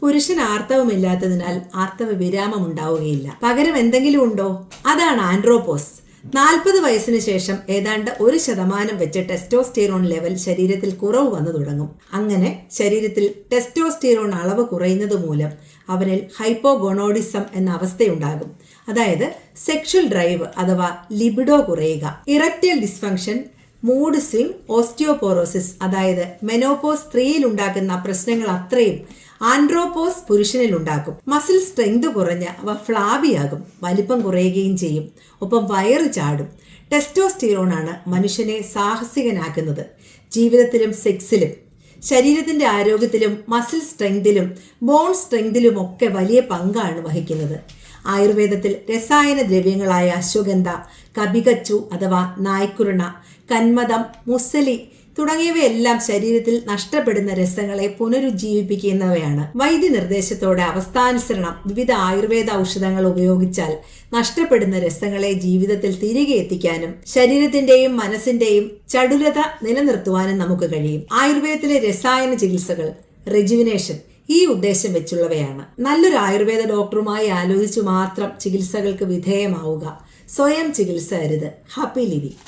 പുരുഷൻ ആർത്തവമില്ലാത്തതിനാൽ ആർത്തവ വിരാമം ഉണ്ടാവുകയില്ല പകരം എന്തെങ്കിലും ഉണ്ടോ? അതാണ് ആൻഡ്രോപോസ്. നാൽപ്പത് വയസ്സിന് ശേഷം ഏതാണ്ട് ഒരു ശതമാനം വെച്ച് ടെസ്റ്റോസ്റ്റിറോൺ ലെവൽ ശരീരത്തിൽ കുറവ് വന്നു തുടങ്ങും. അങ്ങനെ ശരീരത്തിൽ ടെസ്റ്റോസ്റ്റിറോൺ അളവ് കുറയുന്നത് മൂലം അവനിൽ ഹൈപ്പോഗൊണോഡിസം എന്ന അവസ്ഥയുണ്ടാകും. അതായത് സെക്ഷൽ ഡ്രൈവ് അഥവാ ലിബിഡോ കുറയുക. Erectile dysfunction mood swing osteoporosis അതായത് മെനോപോസ് സ്ത്രീയിൽ ഉണ്ടാക്കുന്ന പ്രശ്നങ്ങൾ അത്രയും ആൻഡ്രോപോസ് പുരുഷനിൽ ഉണ്ടാക്കും മസിൽ സ്ട്രെങ്ത് കുറഞ്ഞ് അവ ഫ്ലാബിയാകും വലിപ്പം കുറയുകയും ചെയ്യും ഒപ്പം വയറ് ചാടും. ടെസ്റ്റോസ്റ്റിറോൺ ആണ് മനുഷ്യനെ സാഹസികനാക്കുന്നത് ജീവിതത്തിലും സെക്സിലും. ശരീരത്തിന്റെ ആരോഗ്യത്തിലും മസിൽ സ്ട്രെങ്തിലും ബോൺ സ്ട്രെങ്തിലും ഒക്കെ വലിയ പങ്കാണ് വഹിക്കുന്നത്. ആയുർവേദത്തിൽ രസായന ദ്രവ്യങ്ങളായ അശ്വഗന്ധ കബികച്ചു അഥവാ നായ്ക്കുരുണ കന്മദം മുസലി തുടങ്ങിയവയെല്ലാം ശരീരത്തിൽ നഷ്ടപ്പെടുന്ന രസങ്ങളെ പുനരുജ്ജീവിപ്പിക്കുന്നവയാണ്. വൈദ്യ നിർദ്ദേശത്തോടെ അവസ്ഥാനുസരണം വിവിധ ആയുർവേദ ഔഷധങ്ങൾ ഉപയോഗിച്ചാൽ നഷ്ടപ്പെടുന്ന രസങ്ങളെ ജീവിതത്തിൽ തിരികെ എത്തിക്കാനും ശരീരത്തിന്റെയും മനസ്സിന്റെയും ചടുലത നിലനിർത്തുവാനും നമുക്ക് കഴിയും. ആയുർവേദത്തിലെ രസായന ചികിത്സകൾ റെജുവിനേഷൻ ഈ ഉദ്ദേശം വെച്ചുള്ളവയാണ്. നല്ലൊരു ആയുർവേദ ഡോക്ടറുമായി ആലോചിച്ചു മാത്രം ചികിത്സകൾക്ക് വിധേയമാവുക. സ്വയം ചികിത്സ അരുത്. Happy living